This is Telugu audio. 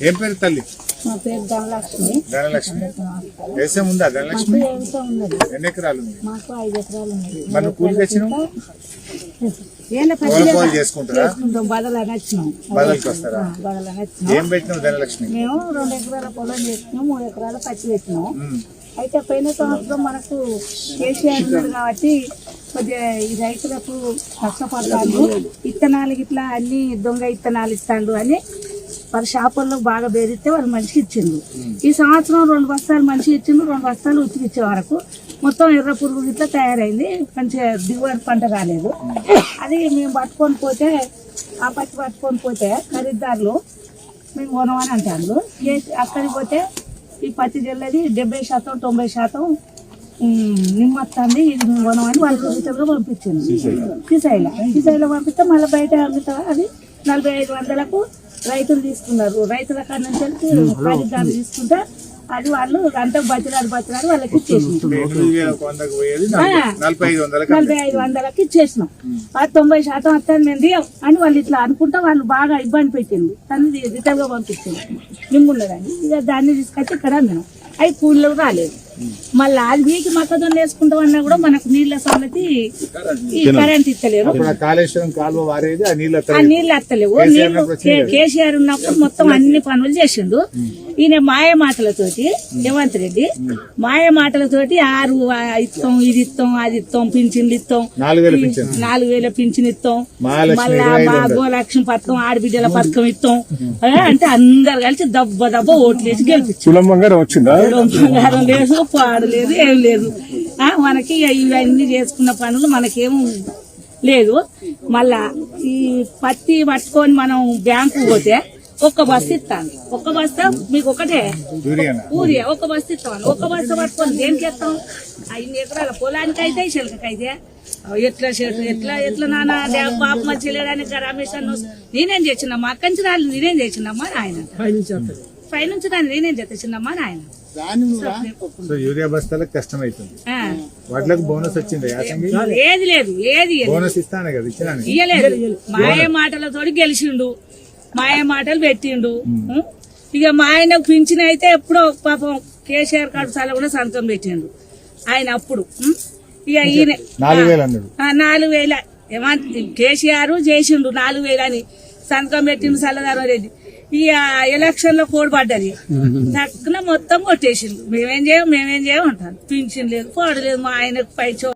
ఏం పేరు తల్లి? మా పేరు ధనలక్ష్మి. వ్యవసాయం ఉందా ధనలక్ష్మి? ఎన్ని ఎకరాలు ఉంది? నువ్వు కూలికి చేసుకుంటారా? వచ్చినాం. బదలకి వస్తారా? ఏం పెట్టినావు ధనలక్ష్మి? మేము రెండు ఎకరాల పొలం చేసుకున్నాం మూడు ఎకరాల పచ్చి పెట్టినాం. అయితే పోయిన సంవత్సరం మనకు కేసీఆర్ ఉన్నాడు కాబట్టి కొద్దిగా ఈ రైతులకు కష్టపడతాడు ఇత్తనాలు. ఇట్లా అన్ని దొంగ ఇత్తనాలు ఇస్తాడు అని వారి షాపుల్లో బాగా బేరిస్తే వాళ్ళు మంచిగా ఇచ్చిండు ఈ సంవత్సరం రెండు బస్తాలు మంచిగా ఇచ్చిండు రెండు బస్తాలు ఉతికిచ్చే వరకు మొత్తం ఎర్ర పురుగు ఇట్లా తయారైంది మంచిగా దిగుబడి పంట రాలేదు. అది మేము పట్టుకొని పోతే ఆ పచ్చి పట్టుకొని పోతే ఖరీదారులు మేము కొనమని అంటారు. అక్కడికి పోతే ఈ పత్తి జల్లది డెబ్బై శాతం తొంభై శాతం ఉమ్, నిమ్మత్తాంది ఇది మేము కొనమని వాళ్ళు చూపించగా పంపించింది. కిసాయిల కిసాయిలో పంపిస్తే మళ్ళీ బయట అమ్ముతా అది నలభై ఐదు వందలకు రైతులు తీసుకున్నారు. రైతుల కాడ నుంచి వెళ్ళి ఖరీదారు తీసుకుంటే అది వాళ్ళు అంతా బతిరాడు బతిరాడు వాళ్ళకి నలభై ఐదు వందలకి ఇచ్చేసినాం. ఆ తొంభై శాతం వస్తాను మేము దియం అని వాళ్ళు ఇట్లా అనుకుంటా వాళ్ళు బాగా ఇబ్బంది పెట్టింది తను రిటర్న్గా పంపించింది. నిమ్ముండదని ఇక దాన్ని తీసుకొచ్చి ఇక్కడ మేము అవి కూలీలు రాలేదు మళ్ళీ అది వీకి మొక్కజొన్న వేసుకుంటాం అన్నా కూడా మనకు నీళ్ళ సంగతి ఈ కరెంట్ ఇస్తలేరు. కాళేశ్వరం కాలువ వారేది ఆ నీళ్ళ వస్తలేవు నీళ్ళు కేసీఆర్ ఉన్నప్పుడు మొత్తం అన్ని పనులు చేసిండు. ఈయన మాయ మాటలతోటి రేవంత్ రెడ్డి మాయ మాటలతోటి ఆరు ఇస్తాం ఇది ఇస్తాం అది ఇస్తాం పింఛన్లు ఇస్తాం నాలుగు వేల పింఛన్ నాలుగు వేల పింఛన్ ఇస్తాం మళ్ళా మా. గోలక్ష్మి పథకం ఆడబిడ్డల పథకం ఇస్తాం అంటే అందరు కలిసి దబ్బ దబ్బ ఓట్లు వేసి గెలిపించారు. లేదు. పాడు లేదు ఏం లేదు. ఆ, మనకి ఇవన్నీ చేసుకున్న పనులు మనకేం లేదు. మళ్ళా ఈ పత్తి పట్టుకొని మనం బ్యాంకు పోతే ఒక్క బస్సు ఇస్తాను. ఒక్క బస్తా మీకు ఒకటే? యూరియనా? ఊరి ఒక్క బస్సు ఇస్తాను. ఒక్క బస్సు పట్టుకొని దేనికి ఇస్తాం? ఐదు ఎకరాల పొలానికి అయితే శిలకకి అయితే. ఎట్లా ఎట్లా ఎట్లా నాన్న అదే పాప మంచి లేడానికి రమేష్ అన్న నేనేం చేసినమ్మా? అక్కడి నుంచి రాలి నేనేం చేసినమ్మా? ఆయన. పైనుంచి రాని నేనేం చేసినమ్మా ఆయన సో యూరియా బస్తాలకు కష్టం అవుతుంది ఆ. వాటికి బోనస్ వచ్చింది. యాసంగి ఏది లేదు ఏది లేదు. బోనస్ ఇస్తానే కదా ఇచ్చినాను. ఇయ్యలేదు. మాయ మాటలతోటి గెలిచిండు. మాయ మాటలు పెట్టిండు? ఇక మా ఆయనకు పింఛన్ అయితే ఎప్పుడో పాపం కేసీఆర్ కడుసాల కూడా సంతకం పెట్టిండు. ఆయన అప్పుడు? ఇక ఈయన నాలుగు వేలు అన్నాడు. ఆ, నాలుగు వేల. ఏమంట కేసీఆర్ చేసిండు నాలుగు వేలు అని సంతకం పెట్టిండు సల్లదారం రెడ్డి. ఇక ఎలక్షన్లో కోడిపడ్డది తక్కువ మొత్తం కొట్టేసిండ్రు. మేమేం చేయం మేమేం చేయం అంటారు. పింఛన్ లేదు పోడలేదు మా ఆయనకు పైచో